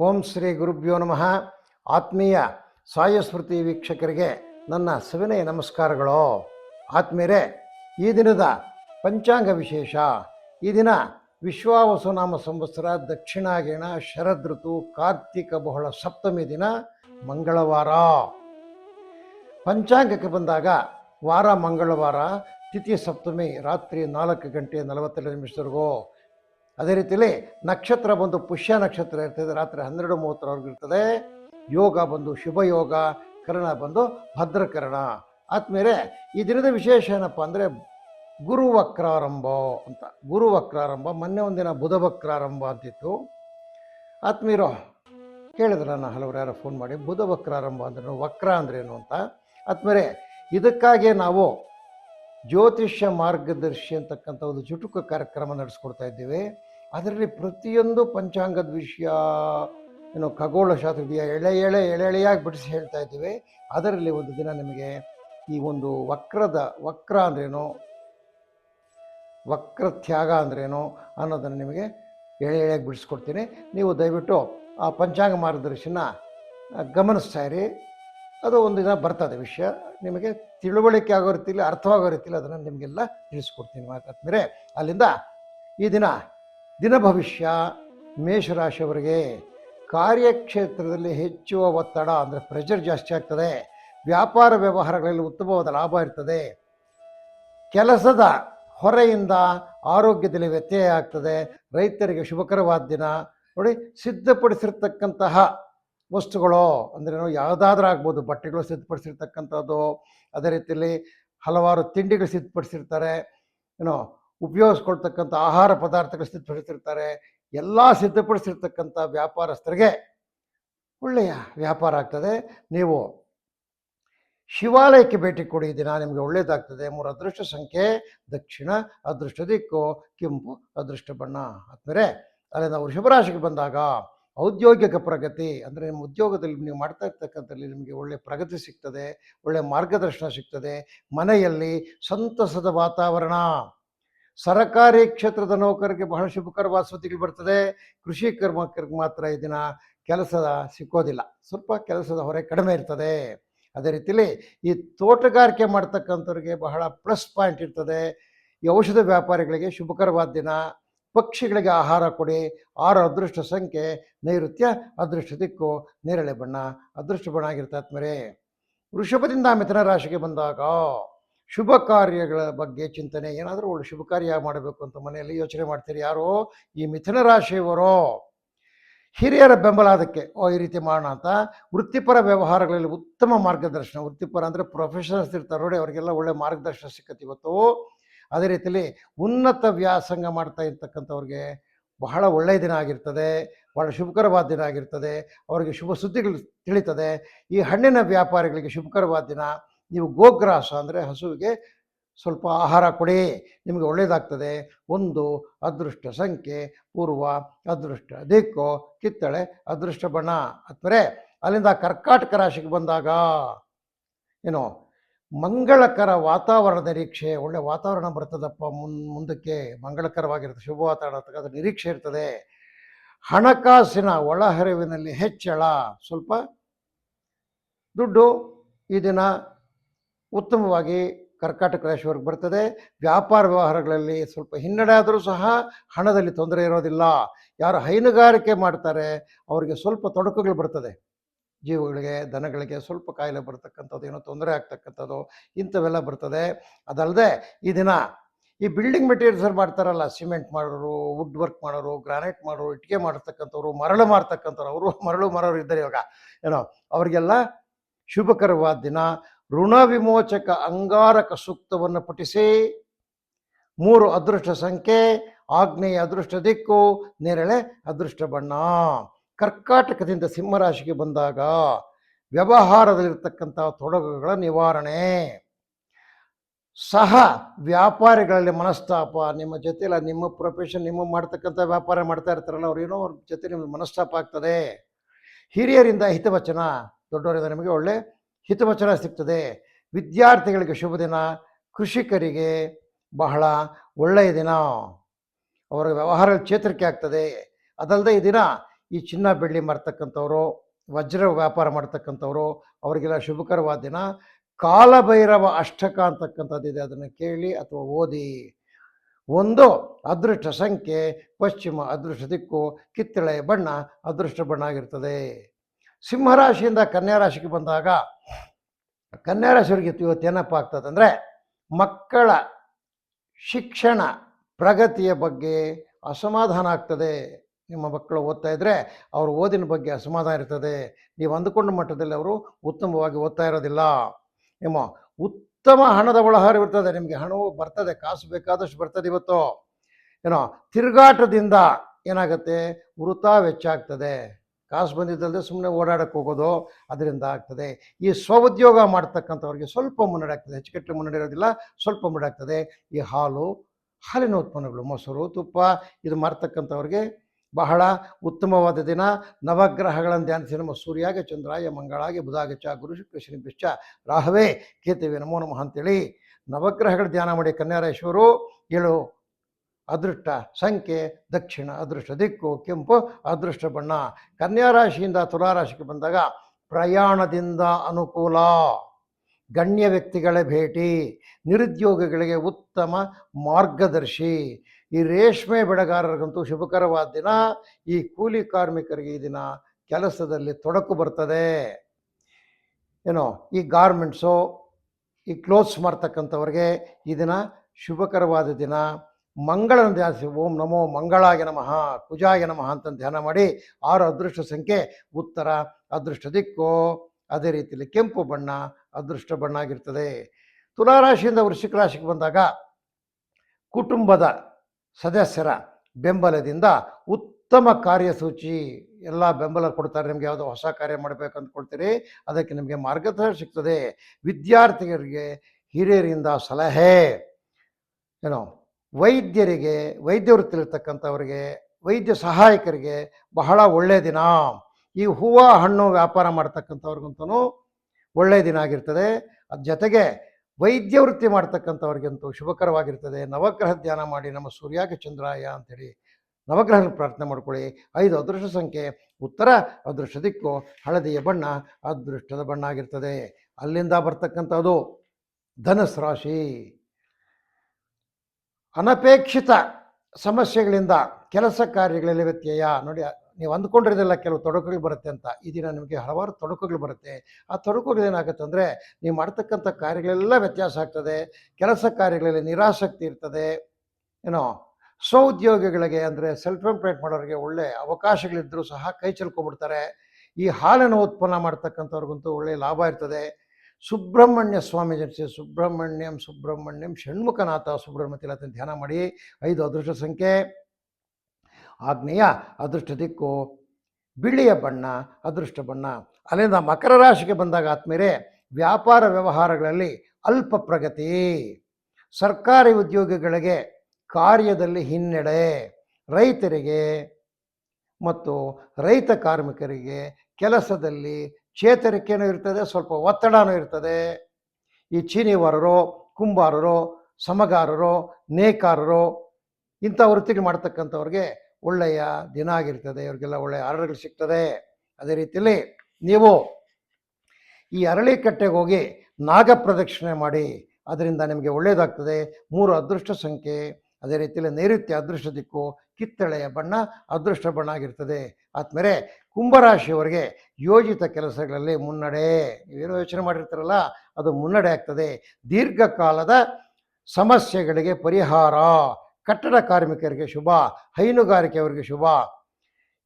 ಓಂ ಶ್ರೀ ಗುರುಭ್ಯೋ ನಮಃ. ಆತ್ಮೀಯ ಸಾಯಸ್ಮೃತಿ ವೀಕ್ಷಕರಿಗೆ ನನ್ನ ಸವಿನಯ ನಮಸ್ಕಾರಗಳು. ಆತ್ಮೀಯರೇ ಈ ದಿನದ ಪಂಚಾಂಗ ವಿಶೇಷ. ಈ ದಿನ ವಿಶ್ವಾವಸುನಾಮ ಸಂವತ್ಸರ ದಕ್ಷಿಣಾಗಿಣ ಶರದ್ ಋತು, ಕಾರ್ತಿಕ ಬಹಳ ಸಪ್ತಮಿ ದಿನ, ಮಂಗಳವಾರ. ಪಂಚಾಂಗಕ್ಕೆ ಬಂದಾಗ ವಾರ ಮಂಗಳವಾರ, ತಿಥಿ ಸಪ್ತಮಿ ರಾತ್ರಿ ನಾಲ್ಕು ಗಂಟೆ ನಲವತ್ತೆರಡು ನಿಮಿಷದವರೆಗೂ ಅದೇ ರೀತಿಯಲ್ಲಿ ನಕ್ಷತ್ರ ಬಂದು ಪುಷ್ಯ ನಕ್ಷತ್ರ ಇರ್ತದೆ, ರಾತ್ರಿ ಹನ್ನೆರಡು ಮೂವತ್ತರವರೆಗೂ ಇರ್ತದೆ. ಯೋಗ ಬಂದು ಶುಭ ಯೋಗ, ಕರ್ಣ ಬಂದು ಭದ್ರಕರ್ಣ ಆದ್ಮೇಲೆ ಈ ದಿನದ ವಿಶೇಷ ಏನಪ್ಪ ಅಂದರೆ ಗುರು ವಕ್ರಾರಂಭ ಅಂತ. ಗುರು ವಕ್ರಾರಂಭ, ಮೊನ್ನೆ ಒಂದಿನ ಬುಧ ವಕ್ರಾರಂಭ ಅಂತಿತ್ತು. ಆತ್ಮೀಯರು ಕೇಳಿದ್ರೆ ನಾನು ಹಲವರು ಯಾರೋ ಫೋನ್ ಮಾಡಿ, ಬುಧ ವಕ್ರಾರಂಭ ಅಂದ್ರೆ ವಕ್ರ ಅಂದ್ರೇನು ಅಂತ. ಆದ್ಮೇಲೆ ಇದಕ್ಕಾಗಿ ನಾವು ಜ್ಯೋತಿಷ್ಯ ಮಾರ್ಗದರ್ಶಿ ಅಂತಕ್ಕಂಥ ಒಂದು ಚುಟುಕು ಕಾರ್ಯಕ್ರಮ ನಡೆಸ್ಕೊಡ್ತಾ ಇದ್ದೀವಿ. ಅದರಲ್ಲಿ ಪ್ರತಿಯೊಂದು ಪಂಚಾಂಗದ ವಿಷಯ, ಏನು ಖಗೋಳ ಶಾಸ್ತ್ರದೀಯ ಎಳೆ ಎಳೆ ಎಳೆ, ಎಳೆಯಾಗಿ ಬಿಡಿಸಿ ಹೇಳ್ತಾ ಇದ್ದೀವಿ. ಅದರಲ್ಲಿ ಒಂದು ದಿನ ನಿಮಗೆ ಈ ಒಂದು ವಕ್ರದ, ವಕ್ರ ಅಂದ್ರೇನು, ವಕ್ರ ತ್ಯಾಗ ಅಂದ್ರೇನು ಅನ್ನೋದನ್ನು ನಿಮಗೆ ಎಳೆ, ಎಳೆಯಾಗಿ ಬಿಡಿಸ್ಕೊಡ್ತೀನಿ. ನೀವು ದಯವಿಟ್ಟು ಆ ಪಂಚಾಂಗ ಮಾರ್ಗದರ್ಶನ ಗಮನಿಸ್ತಾ ಇರಿ. ಅದು ಒಂದು ದಿನ ಬರ್ತದೆ ವಿಷಯ. ನಿಮಗೆ ತಿಳುವಳಿಕೆ ಆಗೋ ರೀತಿಯಲ್ಲಿ ಅರ್ಥವಾಗೋ ರೀತಿಯಲ್ಲಿ ಅದನ್ನು ನಿಮಗೆಲ್ಲ ತಿಳಿಸ್ಕೊಡ್ತೀನಿ ಮಾತಾದ್ಮೇಲೆ. ಅಲ್ಲಿಂದ ಈ ದಿನ ದಿನ ಭವಿಷ್ಯ ಮೇಷರಾಶಿಯವರಿಗೆ ಕಾರ್ಯಕ್ಷೇತ್ರದಲ್ಲಿ ಹೆಚ್ಚುವ ಒತ್ತಡ ಅಂದರೆ ಪ್ರೆಷರ್ ಜಾಸ್ತಿ ಆಗ್ತದೆ. ವ್ಯಾಪಾರ ವ್ಯವಹಾರಗಳಲ್ಲಿ ಉತ್ತಮವಾದ ಲಾಭ ಇರ್ತದೆ. ಕೆಲಸದ ಹೊರೆಯಿಂದ ಆರೋಗ್ಯದಲ್ಲಿ ವ್ಯತ್ಯಯ ಆಗ್ತದೆ. ರೈತರಿಗೆ ಶುಭಕರವಾದ ದಿನ. ನೋಡಿ, ಸಿದ್ಧಪಡಿಸಿರ್ತಕ್ಕಂತಹ ವಸ್ತುಗಳು ಅಂದ್ರೇನು ಯಾವುದಾದ್ರೂ ಆಗ್ಬೋದು. ಬಟ್ಟೆಗಳು ಸಿದ್ಧಪಡಿಸಿರ್ತಕ್ಕಂಥದ್ದು. ಅದೇ ರೀತಿಯಲ್ಲಿ ಹಲವಾರು ತಿಂಡಿಗಳು ಸಿದ್ಧಪಡಿಸಿರ್ತಾರೆ. ಏನೋ ಉಪಯೋಗಿಸ್ಕೊಳ್ತಕ್ಕಂಥ ಆಹಾರ ಪದಾರ್ಥಗಳು ಸಿದ್ಧಪಡಿಸಿರ್ತಾರೆ, ಎಲ್ಲ ಸಿದ್ಧಪಡಿಸಿರ್ತಕ್ಕಂಥ ವ್ಯಾಪಾರಸ್ಥರಿಗೆ ಒಳ್ಳೆಯ ವ್ಯಾಪಾರ ಆಗ್ತದೆ. ನೀವು ಶಿವಾಲಯಕ್ಕೆ ಭೇಟಿ ಕೊಡಿ ದಿನ ನಿಮಗೆ ಒಳ್ಳೆಯದಾಗ್ತದೆ ಮೂರು ಅದೃಷ್ಟ ಸಂಖ್ಯೆ, ದಕ್ಷಿಣ ಅದೃಷ್ಟ ದಿಕ್ಕು, ಕೆಂಪು ಅದೃಷ್ಟ ಬಣ್ಣ. ಆದ್ಮೇಲೆ ನಾವು ವೃಷಭರಾಶಿಗೆ ಬಂದಾಗ ಔದ್ಯೋಗಿಕ ಪ್ರಗತಿ, ಅಂದರೆ ನಿಮ್ಮ ಉದ್ಯೋಗದಲ್ಲಿ ನೀವು ಮಾಡ್ತಾ ಇರ್ತಕ್ಕಂಥಲ್ಲಿ ನಿಮಗೆ ಒಳ್ಳೆಯ ಪ್ರಗತಿ ಸಿಗ್ತದೆ ಒಳ್ಳೆಯ ಮಾರ್ಗದರ್ಶನ ಸಿಗ್ತದೆ. ಮನೆಯಲ್ಲಿ ಸಂತಸದ ವಾತಾವರಣ. ಸರಕಾರಿ ಕ್ಷೇತ್ರದ ನೌಕರಿಗೆ ಬಹಳ ಶುಭಕರವಾದ ಸುದ್ದಿಗಳು ಬರ್ತದೆ. ಕೃಷಿ ಕರ್ಮಕರಿಗೆ ಮಾತ್ರ ಈ ದಿನ ಕೆಲಸದ ಸಿಕ್ಕೋದಿಲ್ಲ. ಸ್ವಲ್ಪ ಕೆಲಸದ ಹೊರೆ ಕಡಿಮೆ ಇರ್ತದೆ. ಅದೇ ರೀತಿಯಲ್ಲಿ ಈ ತೋಟಗಾರಿಕೆ ಮಾಡ್ತಕ್ಕಂಥವ್ರಿಗೆ ಬಹಳ ಪ್ಲಸ್ ಪಾಯಿಂಟ್ ಇರ್ತದೆ. ಈ ಔಷಧ ವ್ಯಾಪಾರಿಗಳಿಗೆ ಶುಭಕರವಾದ ದಿನ. ಪಕ್ಷಿಗಳಿಗೆ ಆಹಾರ ಕೊಡಿ. ಆರು ಅದೃಷ್ಟ ಸಂಖ್ಯೆ, ನೈಋತ್ಯ ಅದೃಷ್ಟ ದಿಕ್ಕು, ನೇರಳೆ ಬಣ್ಣ, ಅದೃಷ್ಟ ಬಣ್ಣ ಆಗಿರ್ತದೆ ವೃಷಭದಿಂದ ಮಿಥುನ ರಾಶಿಗೆ ಬಂದಾಗ ಶುಭ ಕಾರ್ಯಗಳ ಬಗ್ಗೆ ಚಿಂತನೆ. ಏನಾದರೂ ಒಳ್ಳೆ ಶುಭ ಕಾರ್ಯ ಮಾಡಬೇಕು ಅಂತ ಮನೆಯಲ್ಲಿ ಯೋಚನೆ ಮಾಡ್ತೀರಿ. ಯಾರೋ ಈ ಮಿಥುನ ರಾಶಿಯವರೋ, ಹಿರಿಯರ ಬೆಂಬಲ ಅದಕ್ಕೆ. ಓ, ಈ ರೀತಿ ಮಾಡೋಣ ಅಂತ. ವೃತ್ತಿಪರ ವ್ಯವಹಾರಗಳಲ್ಲಿ ಉತ್ತಮ ಮಾರ್ಗದರ್ಶನ. ವೃತ್ತಿಪರ ಅಂದರೆ ಪ್ರೊಫೆಷನಲ್ಸ್ ಇರ್ತಾರೆ ನೋಡಿ, ಅವರಿಗೆಲ್ಲ ಒಳ್ಳೆ ಮಾರ್ಗದರ್ಶನ ಸಿಕ್ಕತ್ತೆ ಇವತ್ತು. ಅದೇ ರೀತಿಯಲ್ಲಿ ಉನ್ನತ ವ್ಯಾಸಂಗ ಮಾಡ್ತಾ ಇರ್ತಕ್ಕಂಥವ್ರಿಗೆ ಬಹಳ ಒಳ್ಳೆಯ ದಿನ ಆಗಿರ್ತದೆ. ಬಹಳ ಶುಭಕರವಾದ ದಿನ ಆಗಿರ್ತದೆ. ಅವರಿಗೆ ಶುಭ ಸುದ್ದಿಗಳು ತಿಳಿತದೆ. ಈ ಹಣ್ಣಿನ ವ್ಯಾಪಾರಿಗಳಿಗೆ ಶುಭಕರವಾದ ದಿನ. ನೀವು ಗೋಗ್ರಾಸ ಅಂದರೆ ಹಸುವಿಗೆ ಸ್ವಲ್ಪ ಆಹಾರ ಕೊಡಿ, ನಿಮಗೆ ಒಳ್ಳೆಯದಾಗ್ತದೆ ಒಂದು, ಅದೃಷ್ಟ ಸಂಖ್ಯೆ, ಪೂರ್ವ, ಅದೃಷ್ಟ ದಿಕ್ಕು, ಕಿತ್ತಳೆ, ಅದೃಷ್ಟ ಬಣ್ಣ ಅಥವಾ ಅಲ್ಲಿಂದ ಕರ್ಕಾಟಕ ರಾಶಿಗೆ ಬಂದಾಗ, ಏನು ಮಂಗಳಕರ ವಾತಾವರಣ ನಿರೀಕ್ಷೆ, ಒಳ್ಳೆ ವಾತಾವರಣ ಬರ್ತದಪ್ಪ ಮುನ್, ಮುಂದಕ್ಕೆ. ಮಂಗಳಕರವಾಗಿರುತ್ತೆ, ಶುಭ ವಾತಾವರಣ ಅದು ನಿರೀಕ್ಷೆ ಇರ್ತದೆ. ಹಣಕಾಸಿನ ಒಳಹರಿವಿನಲ್ಲಿ ಹೆಚ್ಚಳ. ಸ್ವಲ್ಪ ದುಡ್ಡು ಈ ದಿನ ಉತ್ತಮವಾಗಿ ಕರ್ಕಾಟಕ ರಾಶಿವರೆಗೆ ಬರ್ತದೆ. ವ್ಯಾಪಾರ ವ್ಯವಹಾರಗಳಲ್ಲಿ ಸ್ವಲ್ಪ ಹಿನ್ನಡೆ ಆದರೂ ಸಹ ಹಣದಲ್ಲಿ ತೊಂದರೆ ಇರೋದಿಲ್ಲ. ಯಾರು ಹೈನುಗಾರಿಕೆ ಮಾಡ್ತಾರೆ, ಅವರಿಗೆ ಸ್ವಲ್ಪ ತೊಡಕುಗಳು ಬರ್ತದೆ. ಜೀವಗಳಿಗೆ ದನಗಳಿಗೆ ಸ್ವಲ್ಪ ಕಾಯಿಲೆ ಬರ್ತಕ್ಕಂಥದ್ದು, ಏನೋ ತೊಂದರೆ ಆಗ್ತಕ್ಕಂಥದ್ದು, ಇಂಥವೆಲ್ಲ ಬರ್ತದೆ. ಅದಲ್ಲದೆ ಈ ದಿನ ಈ ಬಿಲ್ಡಿಂಗ್ ಮೆಟೀರಿಯಲ್ಸ್ ಮಾಡ್ತಾರಲ್ಲ ಸಿಮೆಂಟ್ ಮಾಡೋರು ವುಡ್ ವರ್ಕ್ ಮಾಡೋರು ಗ್ರಾನೈಟ್ ಮಾಡೋರು, ಇಟ್ಟಿಗೆ ಮಾಡ್ತಕ್ಕಂಥವ್ರು, ಮರಳು ಮಾಡ್ತಕ್ಕಂಥವ್ರು ಅವರು ಮರಳು ಮಾರೋರು ಇದ್ದಾರೆ ಇವಾಗ. ಏನೋ, ಅವರಿಗೆಲ್ಲ ಶುಭಕರವಾದ ದಿನ. ಋಣ ವಿಮೋಚಕ ಅಂಗಾರಕ ಸೂಕ್ತವನ್ನು ಪಠಿಸಿ. ಮೂರು ಅದೃಷ್ಟ ಸಂಖ್ಯೆ, ಆಗ್ನೇಯ ಅದೃಷ್ಟ ದಿಕ್ಕು, ನೇರಳೆ ಅದೃಷ್ಟ ಬಣ್ಣ. ಕರ್ಕಾಟಕದಿಂದ ಸಿಂಹರಾಶಿಗೆ ಬಂದಾಗ ವ್ಯವಹಾರದಲ್ಲಿರ್ತಕ್ಕಂಥ ತೊಡಗುಗಳ ನಿವಾರಣೆ. ಸಹ ವ್ಯಾಪಾರಿಗಳಲ್ಲಿ ಮನಸ್ತಾಪ, ನಿಮ್ಮ ಜೊತೆಲ್ಲ ನಿಮ್ಮ ಪ್ರೊಫೆಷನ್ ನಿಮ್ಮ ಮಾಡ್ತಕ್ಕಂಥ ವ್ಯಾಪಾರ ಮಾಡ್ತಾ ಇರ್ತಾರಲ್ಲ, ಅವ್ರು ಏನೋ ಅವ್ರ ಜೊತೆ ನಿಮ್ಗೆ ಮನಸ್ತಾಪ ಆಗ್ತದೆ. ಹಿರಿಯರಿಂದ ಹಿತವಚನ ದೊಡ್ಡವರಿಂದ ನಿಮಗೆ ಒಳ್ಳೆ ಹಿತವಚನ ಸಿಗ್ತದೆ. ವಿದ್ಯಾರ್ಥಿಗಳಿಗೆ ಶುಭ ದಿನ. ಕೃಷಿಕರಿಗೆ ಬಹಳ ಒಳ್ಳೆಯ ದಿನ. ಅವರ ವ್ಯವಹಾರ ಚೇತರಿಕೆ ಆಗ್ತದೆ. ಅದಲ್ಲದೆ ಈ ದಿನ ಈ ಚಿನ್ನ ಬೆಳ್ಳಿ ಮಾಡ್ತಕ್ಕಂಥವ್ರು ವಜ್ರ ವ್ಯಾಪಾರ ಮಾಡ್ತಕ್ಕಂಥವ್ರು, ಅವರಿಗೆಲ್ಲ ಶುಭಕರವಾದ ದಿನ. ಕಾಲಭೈರವ ಅಷ್ಟಕ ಅಂತಕ್ಕಂಥದ್ದಿದೆ ಅದನ್ನು ಕೇಳಿ ಅಥವಾ ಓದಿ. ಒಂದು, ಅದೃಷ್ಟ ಸಂಖ್ಯೆ, ಪಶ್ಚಿಮ ಅದೃಷ್ಟ ದಿಕ್ಕು, ಕಿತ್ತಳೆ ಬಣ್ಣ, ಅದೃಷ್ಟ ಬಣ್ಣ ಆಗಿರ್ತದೆ. ಸಿಂಹರಾಶಿಯಿಂದ ಕನ್ಯಾ ರಾಶಿಗೆ ಬಂದಾಗ ಕನ್ಯಾ ರಾಶಿಯವರಿಗೆ ಇವತ್ತು ಏನಪ್ಪ ಆಗ್ತದೆ ಅಂದರೆ ಮಕ್ಕಳ ಶಿಕ್ಷಣ ಪ್ರಗತಿಯ ಬಗ್ಗೆ ಅಸಮಾಧಾನ ಆಗ್ತದೆ. ನಿಮ್ಮ ಮಕ್ಕಳು ಓದ್ತಾ ಇದ್ದರೆ ಅವರು ಓದಿನ ಬಗ್ಗೆ ಅಸಮಾಧಾನ ಇರ್ತದೆ. ನೀವು ಅಂದುಕೊಂಡ ಮಟ್ಟದಲ್ಲಿ ಅವರು ಉತ್ತಮವಾಗಿ ಓದ್ತಾ ಇರೋದಿಲ್ಲ. ನಿಮ್ಮ ಉತ್ತಮ ಹಣದ ಒಳಹರಿವು ಇರ್ತದೆ. ನಿಮಗೆ ಹಣವು ಬರ್ತದೆ, ಕಾಸು ಬೇಕಾದಷ್ಟು ಬರ್ತದೆ ಇವತ್ತು. ಏನೋ ತಿರುಗಾಟದಿಂದ ಏನಾಗುತ್ತೆ? ವೃಥಾ ವೆಚ್ಚ ಆಗ್ತದೆ. ಕಾಸು ಬಂದಿದ್ದಲ್ಲದೆ ಸುಮ್ಮನೆ ಓಡಾಡಕ್ಕೆ ಹೋಗೋದು ಅದರಿಂದ ಆಗ್ತದೆ. ಈ ಸ್ವಉದ್ಯೋಗ ಮಾಡ್ತಕ್ಕಂಥವ್ರಿಗೆ ಸ್ವಲ್ಪ ಮುನ್ನಡೆ ಆಗ್ತದೆ. ಹೆಚ್ಚುಕಟ್ಟು ಮುನ್ನಡೆ ಇರೋದಿಲ್ಲ, ಸ್ವಲ್ಪ ಮುನ್ನಡೆ ಆಗ್ತದೆ. ಈ ಹಾಲು, ಹಾಲಿನ ಉತ್ಪನ್ನಗಳು, ಮೊಸರು, ತುಪ್ಪ, ಇದು ಮಾಡ್ತಕ್ಕಂಥವ್ರಿಗೆ ಬಹಳ ಉತ್ತಮವಾದ ದಿನ. ನವಗ್ರಹಗಳನ್ನು ಧ್ಯಾನಿಸಿ ನಮ್ಮ ಸೂರ್ಯಾಗೆ ಚಂದ್ರಾಯ, ಮಂಗಳಾಗೆ ಬುಧಾಗಚ ಗುರು ಶುಕ್ರ ಶ್ರೀ ರಾಹವೇ, ಕೇತವೇ, ನಮೋ ನಮಃ ಅಂತೇಳಿ ನವಗ್ರಹಗಳ ಧ್ಯಾನ ಮಾಡಿ ಕನ್ಯಾರೇಶ್ವರು ಏಳು ಅದೃಷ್ಟ ಸಂಖ್ಯೆ, ದಕ್ಷಿಣ, ಅದೃಷ್ಟ ದಿಕ್ಕು, ಕೆಂಪು, ಅದೃಷ್ಟ ಬಣ್ಣ. ಕನ್ಯಾ ರಾಶಿಯಿಂದ ತುಲಾರಾಶಿಗೆ ಬಂದಾಗ ಪ್ರಯಾಣದಿಂದ ಅನುಕೂಲ. ಗಣ್ಯ ವ್ಯಕ್ತಿಗಳ ಭೇಟಿ, ನಿರುದ್ಯೋಗಿಗಳಿಗೆ ಉತ್ತಮ ಮಾರ್ಗದರ್ಶಿ. ಈ ರೇಷ್ಮೆ ಬೆಳೆಗಾರರಿಗಂತೂ ಶುಭಕರವಾದ ದಿನ. ಈ ಕೂಲಿ ಕಾರ್ಮಿಕರಿಗೆ ಈ ದಿನ ಕೆಲಸದಲ್ಲಿ ತೊಡಕು ಬರ್ತದೆ. ಏನೋ, ಈ ಗಾರ್ಮೆಂಟ್ಸು, ಈ ಕ್ಲೋತ್ಸ್ ಮಾಡ್ತಕ್ಕಂಥವ್ರಿಗೆ ಈ ದಿನ ಶುಭಕರವಾದ ದಿನ. ಮಂಗಳನ ಧ್ಯಾನಿಸಿ ಓಂ ನಮೋ ಮಂಗಳಾಯ ನಮಃ, ಕುಜಾಯ ನಮಃ ಅಂತ ಧ್ಯಾನ ಮಾಡಿ, ಆರು ಅದೃಷ್ಟ ಸಂಖ್ಯೆ, ಉತ್ತರ ಅದೃಷ್ಟ ದಿಕ್ಕು, ಅದೇ ರೀತಿಯಲ್ಲಿ ಕೆಂಪು ಬಣ್ಣ ಅದೃಷ್ಟ ಬಣ್ಣ ಆಗಿರ್ತದೆ. ತುಲಾರಾಶಿಯಿಂದ ವೃಶ್ಚಿಕ ರಾಶಿಗೆ ಬಂದಾಗ ಕುಟುಂಬದ ಸದಸ್ಯರ ಬೆಂಬಲದಿಂದ ಉತ್ತಮ ಕಾರ್ಯಸೂಚಿ, ಎಲ್ಲ ಬೆಂಬಲ ಕೊಡ್ತಾರೆ. ನಿಮಗೆ ಯಾವುದೋ ಹೊಸ ಕಾರ್ಯ ಮಾಡಬೇಕು ಅಂದ್ಕೊಳ್ತೀರಿ ಅದಕ್ಕೆ ನಿಮಗೆ ಮಾರ್ಗದರ್ಶನ ಸಿಗ್ತದೆ. ವಿದ್ಯಾರ್ಥಿಗಳಿಗೆ ಹಿರಿಯರಿಂದ ಸಲಹೆ, ಏನೋ ವೈದ್ಯರಿಗೆ ವೈದ್ಯ ವೃತ್ತಿಲಿರ್ತಕ್ಕಂಥವ್ರಿಗೆ ವೈದ್ಯ ಸಹಾಯಕರಿಗೆ ಬಹಳ ಒಳ್ಳೆಯ ದಿನ. ಈ ಹೂವು, ಹಣ್ಣು ವ್ಯಾಪಾರ ಮಾಡ್ತಕ್ಕಂಥವ್ರಿಗಂತೂ ಒಳ್ಳೆಯ ದಿನ ಆಗಿರ್ತದೆ. ಅದ್ರ ಜೊತೆಗೆ ವೈದ್ಯ ವೃತ್ತಿ ಮಾಡ್ತಕ್ಕಂಥವ್ರಿಗಂತೂ ಶುಭಕರವಾಗಿರ್ತದೆ. ನವಗ್ರಹ ಧ್ಯಾನ ಮಾಡಿ ನಮ್ಮ ಸೂರ್ಯಾಗ ಚಂದ್ರಾಯ ಅಂಥೇಳಿ ನವಗ್ರಹನ ಪ್ರಾರ್ಥನೆ ಮಾಡ್ಕೊಳ್ಳಿ. ಐದು ಅದೃಷ್ಟ ಸಂಖ್ಯೆ, ಉತ್ತರ ಅದೃಷ್ಟ ದಿಕ್ಕು, ಹಳದಿಯ ಬಣ್ಣ ಅದೃಷ್ಟದ ಬಣ್ಣ ಆಗಿರ್ತದೆ. ಅಲ್ಲಿಂದ ಬರ್ತಕ್ಕಂಥದ್ದು ಧನಸ್ ರಾಶಿ. ಅನಪೇಕ್ಷಿತ ಸಮಸ್ಯೆಗಳಿಂದ ಕೆಲಸ ಕಾರ್ಯಗಳಲ್ಲಿ ವ್ಯತ್ಯಯ ನೋಡಿ, ನೀವು ಅಂದ್ಕೊಂಡಿರೋದಿಲ್ಲ ಕೆಲವು ತೊಡಕುಗಳು ಬರುತ್ತೆ ಅಂತ. ಈ ದಿನ ನಿಮಗೆ ಹಲವಾರು ತೊಡಕುಗಳು ಬರುತ್ತೆ. ಆ ತೊಡಕುಗಳು ಏನಾಗುತ್ತೆ ಅಂದರೆ, ನೀವು ಮಾಡ್ತಕ್ಕಂಥ ಕಾರ್ಯಗಳೆಲ್ಲ ವ್ಯತ್ಯಾಸ ಆಗ್ತದೆ. ಕೆಲಸ ಕಾರ್ಯಗಳಲ್ಲಿ ನಿರಾಸಕ್ತಿ ಇರ್ತದೆ. ಏನೋ, ಸ್ವಉದ್ಯೋಗಿಗಳಿಗೆ ಅಂದರೆ ಸೆಲ್ಫ್ ಎಂಪ್ಲಾಯ್ಡ್ ಮಾಡೋರಿಗೆ ಒಳ್ಳೆ ಅವಕಾಶಗಳಿದ್ದರೂ ಸಹ ಕೈ ಚೆಲ್ಕೊಂಡ್ಬಿಡ್ತಾರೆ. ಈ ಹಾಲನ್ನು ಉತ್ಪನ್ನ ಮಾಡ್ತಕ್ಕಂಥವ್ರಿಗಂತೂ ಒಳ್ಳೆಯ ಲಾಭ ಇರ್ತದೆ. ಸುಬ್ರಹ್ಮಣ್ಯ ಸ್ವಾಮಿ ಜನಿಸಿ ಸುಬ್ರಹ್ಮಣ್ಯಂ ಸುಬ್ರಹ್ಮಣ್ಯಂ, ಷಣ್ಮುಖನಾಥ ಸುಬ್ರಹ್ಮಣ್ಯ ಅಂತ ಧ್ಯಾನ ಮಾಡಿ, ಐದು ಅದೃಷ್ಟ ಸಂಖ್ಯೆ. ಆಗ್ನೇಯ ಅದೃಷ್ಟ ದಿಕ್ಕು, ಬಿಳಿಯ ಬಣ್ಣ, ಅದೃಷ್ಟ ಬಣ್ಣ. ಅಲ್ಲಿಂದ ಮಕರ ರಾಶಿಗೆ ಬಂದಾಗ ಆತ್ಮೇಲೆ ವ್ಯಾಪಾರ ವ್ಯವಹಾರಗಳಲ್ಲಿ ಅಲ್ಪ ಪ್ರಗತಿ. ಸರ್ಕಾರಿ ಉದ್ಯೋಗಿಗಳಿಗೆ ಕಾರ್ಯದಲ್ಲಿ ಹಿನ್ನಡೆ. ರೈತರಿಗೆ ಮತ್ತು ರೈತ ಕಾರ್ಮಿಕರಿಗೆ ಕೆಲಸದಲ್ಲಿ ಚೇತರಿಕೆನೂ ಇರ್ತದೆ, ಸ್ವಲ್ಪ ಒತ್ತಡನೂ ಇರ್ತದೆ. ಈ ಚೀನಿವಾರರು, ಕುಂಬಾರರು, ಸಮಗಾರರು, ನೇಕಾರರು ಇಂಥ ವೃತ್ತಿಗಳು ಮಾಡ್ತಕ್ಕಂಥವ್ರಿಗೆ ಒಳ್ಳೆಯ ದಿನ ಆಗಿರ್ತದೆ ಇವ್ರಿಗೆಲ್ಲ ಒಳ್ಳೆಯ ಆರ್ಡರ್ಗಳು ಸಿಗ್ತದೆ. ಅದೇ ರೀತಿಯಲ್ಲಿ ನೀವು ಈ ಅರಳಿಕಟ್ಟೆಗೆ ಹೋಗಿ ನಾಗ ಪ್ರದಕ್ಷಿಣೆ ಮಾಡಿ, ಅದರಿಂದ ನಿಮಗೆ ಒಳ್ಳೆಯದಾಗ್ತದೆ. ಮೂರು ಅದೃಷ್ಟ ಸಂಖ್ಯೆ, ಅದೇ ರೀತಿಯಲ್ಲಿ ನೈಋತ್ಯ ಅದೃಷ್ಟ ದಿಕ್ಕು ಕಿತ್ತಳೆಯ ಬಣ್ಣ ಅದೃಷ್ಟ ಬಣ್ಣ ಆಗಿರ್ತದೆ. ಆದ್ಮೇಲೆ ಕುಂಭರಾಶಿಯವರಿಗೆ ಯೋಜಿತ ಕೆಲಸಗಳಲ್ಲಿ ಮುನ್ನಡೆ. ನೀವೇನೋ ಯೋಚನೆ ಮಾಡಿರ್ತಾರಲ್ಲ, ಅದು ಮುನ್ನಡೆ ಆಗ್ತದೆ. ದೀರ್ಘಕಾಲದ ಸಮಸ್ಯೆಗಳಿಗೆ ಪರಿಹಾರ. ಕಟ್ಟಡ ಕಾರ್ಮಿಕರಿಗೆ ಶುಭ ಹೈನುಗಾರಿಕೆಯವರಿಗೆ ಶುಭ.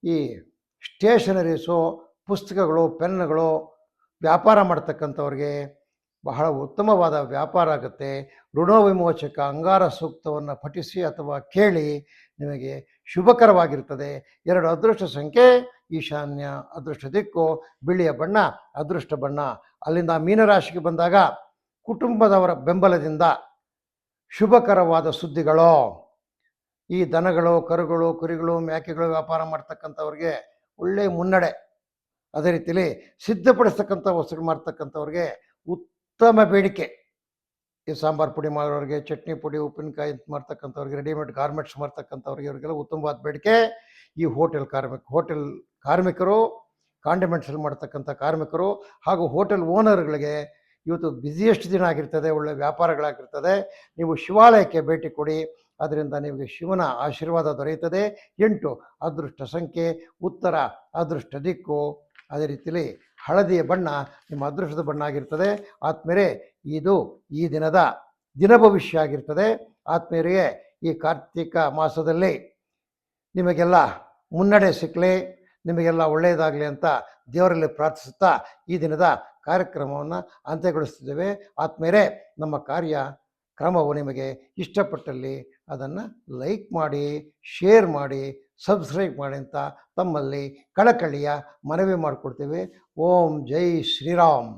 ಈ ಸ್ಟೇಷನರೀಸು, ಪುಸ್ತಕಗಳು, ಪೆನ್ನುಗಳು ವ್ಯಾಪಾರ ಮಾಡ್ತಕ್ಕಂಥವ್ರಿಗೆ ಬಹಳ ಉತ್ತಮವಾದ ವ್ಯಾಪಾರ ಆಗುತ್ತೆ. ಋಣ ವಿಮೋಚಕ ಅಂಗಾರ ಸೂಕ್ತವನ್ನು ಪಠಿಸಿ ಅಥವಾ ಕೇಳಿ ನಿಮಗೆ ಶುಭಕರವಾಗಿರ್ತದೆ. ಎರಡು ಅದೃಷ್ಟ ಸಂಖ್ಯೆ ಈಶಾನ್ಯ ಅದೃಷ್ಟ ದಿಕ್ಕು, ಬಿಳಿಯ ಬಣ್ಣ, ಅದೃಷ್ಟ ಬಣ್ಣ. ಅಲ್ಲಿಂದ ಮೀನರಾಶಿಗೆ ಬಂದಾಗ ಕುಟುಂಬದವರ ಬೆಂಬಲದಿಂದ ಶುಭಕರವಾದ ಸುದ್ದಿಗಳು. ಈ ದನಗಳು, ಕರುಗಳು, ಕುರಿಗಳು ಮೇಕೆಗಳು ವ್ಯಾಪಾರ ಮಾಡ್ತಕ್ಕಂಥವ್ರಿಗೆ ಒಳ್ಳೆಯ ಮುನ್ನಡೆ. ಅದೇ ರೀತಿಯಲ್ಲಿ ಸಿದ್ಧಪಡಿಸ್ತಕ್ಕಂಥ ವಸ್ತುಗಳು ಮಾಡ್ತಕ್ಕಂಥವ್ರಿಗೆ ಉತ್ತಮ ಬೇಡಿಕೆ. ಈ ಸಾಂಬಾರು ಪುಡಿ ಮಾಡೋರಿಗೆ, ಚಟ್ನಿ ಪುಡಿ, ಉಪ್ಪಿನಕಾಯಿ ಅಂತ ಮಾಡ್ತಕ್ಕಂಥವ್ರಿಗೆ ರೆಡಿಮೇಡ್ ಗಾರ್ಮೆಂಟ್ಸ್ ಮಾಡ್ತಕ್ಕಂಥವ್ರಿಗೆ ಇವರಿಗೆಲ್ಲ ಉತ್ತಮವಾದ ಬೇಡಿಕೆ ಈ ಹೋಟೆಲ್ ಕಾರ್ಮಿಕ, ಹೋಟೆಲ್ ಕಾರ್ಮಿಕರು ಕಾಂಡಿಮೆಂಟ್ಸಲ್ಲಿ ಮಾಡ್ತಕ್ಕಂಥ ಕಾರ್ಮಿಕರು ಹಾಗೂ ಹೋಟೆಲ್ ಓನರ್ಗಳಿಗೆ ಇವತ್ತು ಬ್ಯುಸಿಯೆಸ್ಟ್ ದಿನ ಆಗಿರ್ತದೆ, ಒಳ್ಳೆ ವ್ಯಾಪಾರಗಳಾಗಿರ್ತದೆ. ನೀವು ಶಿವಾಲಯಕ್ಕೆ ಭೇಟಿ ಕೊಡಿ, ಅದರಿಂದ ನಿಮಗೆ ಶಿವನ ಆಶೀರ್ವಾದ ದೊರೆಯುತ್ತದೆ. ಎಂಟು, ಅದೃಷ್ಟ ಸಂಖ್ಯೆ, ಉತ್ತರ, ಅದೃಷ್ಟ ದಿಕ್ಕು. ಅದೇ ರೀತಿಯಲ್ಲಿ ಹಳದಿಯ ಬಣ್ಣ ನಿಮ್ಮ ಅದೃಷ್ಟದ ಬಣ್ಣ ಆಗಿರ್ತದೆ. ಆತ್ಮೇರೆ ಇದು ಈ ದಿನದ ದಿನ ಭವಿಷ್ಯ ಆಗಿರ್ತದೆ ಆತ್ಮೀಯರಿಗೆ, ಈ ಕಾರ್ತಿಕ ಮಾಸದಲ್ಲಿ ನಿಮಗೆಲ್ಲ ಮುನ್ನಡೆ ಸಿಕ್ಕಲಿ, ನಿಮಗೆಲ್ಲ ಒಳ್ಳೆಯದಾಗಲಿ ಅಂತ ದೇವರಲ್ಲಿ ಪ್ರಾರ್ಥಿಸುತ್ತಾ ಈ ದಿನದ ಕಾರ್ಯಕ್ರಮವನ್ನು ಅಂತ್ಯಗೊಳಿಸ್ತಿದ್ದೇವೆ ಆತ್ಮೇಲೆ ನಮ್ಮ ಕಾರ್ಯ ಕ್ರಮವು ನಿಮಗೆ ಇಷ್ಟಪಟ್ಟಲ್ಲಿ ಅದನ್ನು ಲೈಕ್ ಮಾಡಿ, ಶೇರ್ ಮಾಡಿ, ಸಬ್ಸ್ಕ್ರೈಬ್ ಮಾಡಿ ಅಂತ ತಮ್ಮಲ್ಲಿ ಕಳಕಳಿಯ ಮನವಿ ಮಾಡಿಕೊಡ್ತೇವೆ. ಓಂ ಜೈ ಶ್ರೀರಾಮ್.